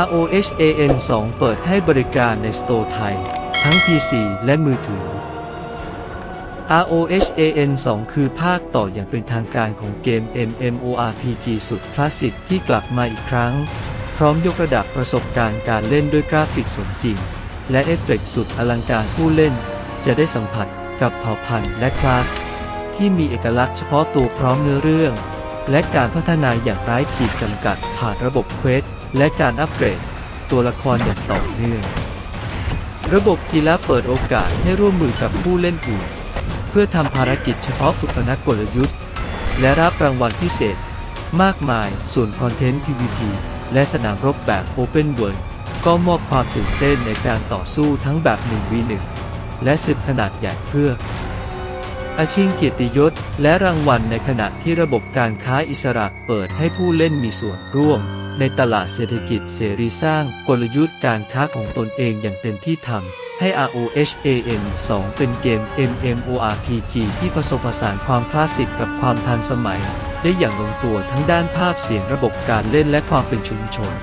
ROHAN 2เปิดให้บริการในสโตร์ไทย ทั้ง PC และมือถือ ROHAN 2 คือภาคต่ออย่างเป็นทางการของเกม MMORPG สุดคลาสสิกที่กลับมาอีกครั้ง พร้อมยกระดับประสบการณ์การเล่นด้วยกราฟิกสมจริง และเอฟเฟกต์สุดอลังการผู้เล่น จะได้สัมผัสกับเผ่าพันธุ์และคลาส ที่มีเอกลักษณ์เฉพาะตัวพร้อมเนื้อเรื่อง และการพัฒนาอย่างไร้ขีดจำกัด ผ่านระบบเควสและการอัปเกรด ตัวละครอย่างต่อเนื่อง ระบบกีฬาเปิดโอกาสให้ร่วมมือกับผู้เล่นอื่น เพื่อทำภารกิจเฉพาะฝึกนักกลยุทธ์ และรับรางวัลพิเศษ มากมายส่วนคอนเทนต์ PVP และสนามรบแบบ Open World ก็มอบความตื่นเต้นในการต่อสู้ทั้งแบบ 1v1 และศึกขนาดใหญ่เพื่อ อาชิงเกียรติยศ และรางวัลในขณะที่ระบบการค้าอิสระเปิดให้ผู้เล่นมีส่วนร่วม ในตลาดเศรษฐกิจเสรีสร้างกลยุทธ์การค้าของตนเองอย่างเต็มที่ทำให้ ROHAN 2เป็นเกม MMORPG ที่ผสมผสานความคลาสสิกกับความทันสมัย ได้อย่างลงตัวทั้งด้านภาพเสียงระบบการเล่นและความเป็นชุมชน